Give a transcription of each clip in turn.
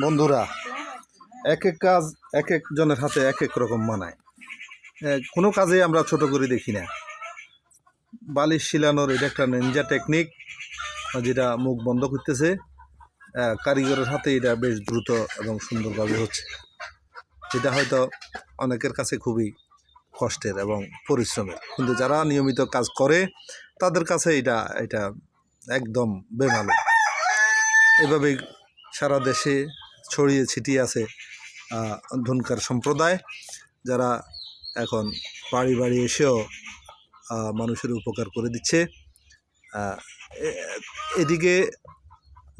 বন্ধুরা, এক এক কাজ এক এক জনের হাতে এক এক রকম মানায়। কোনো কাজে আমরা ছোট করে দেখি না। বালিশ শিলানোর এটা একটা নিনজা টেকনিক যেটা মুখ বন্ধ করতেছে। কারিগরের হাতে এটা বেশ দ্রুত এবং সুন্দরভাবে হচ্ছে। এটা হয়তো অনেকের কাছে খুবই কষ্টের এবং পরিশ্রমের। কিন্তু যারা নিয়মিত কাজ করে, তাদের কাছে এটা এটা একদম বেমালুম। এভাবেই সারা দেশে ছড়িয়ে ছিটিয়ে আছে ধনকার সম্প্রদায়, যারা এখন বাড়ি বাড়ি এসেও মানুষের উপকার করে দিচ্ছে। এদিকে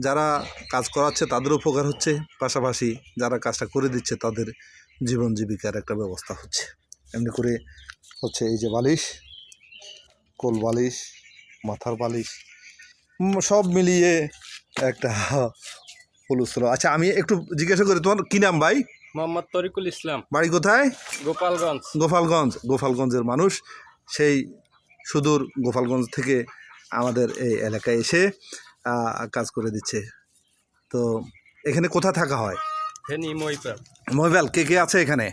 যারা কাজ করাচ্ছে তাদের উপকার হচ্ছে, পাশাপাশি যারা কাজটা করে দিচ্ছে তাদের জীবন জীবিকার একটা ব্যবস্থা হচ্ছে। এমনি করে হচ্ছে এই যে বালিশ, কোল বালিশ, মাথার বালিশ সব মিলিয়ে একটা হলুসলো আচ্ছা আমি একটু জিজ্ঞাসা করি তোমার কী নাম ভাই? মোহাম্মদ তরিকুল ইসলাম। বাড়ি কোথায়? গোপালগঞ্জ। গোপালগঞ্জ গোপালগঞ্জের মানুষ। সেই সুদূর গোপালগঞ্জ থেকে আমাদের এই এলাকায় এসে কাজ করে দিচ্ছে। তো এখানে কোথায় থাকা হয়? ফেনি মহিপাল। মহিবাল কে কে আছে এখানে?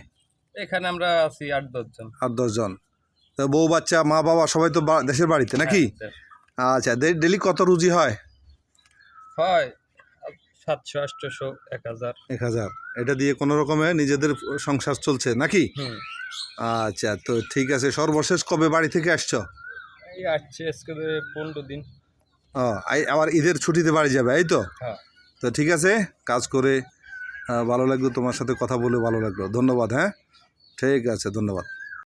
এখানে আমরা আছি আট দশজন আট দশজন তো বউ বাচ্চা মা বাবা সবাই তো দেশের বাড়িতে নাকি? হ্যাঁ, আচ্ছা ডেলি কত রুজি হয়? হয় সাতশো আটশোশো এক হাজার। এক হাজার। এটা দিয়ে কোনো রকমে নিজেদের সংসার চলছে নাকি? আচ্ছা তো ঠিক আছে সর্বশেষ কবে বাড়ি থেকে আসছো? এই আসছে আজকে পনেরো দিন। ও আবার ঈদের ছুটিতে বাড়ি যাবে এই তো? হ্যাঁ। তো ঠিক আছে কাজ করে ভালো লাগল তোমার সাথে কথা বলে ভালো লাগল। ধন্যবাদ হ্যাঁ? ঠিক আছে ধন্যবাদ।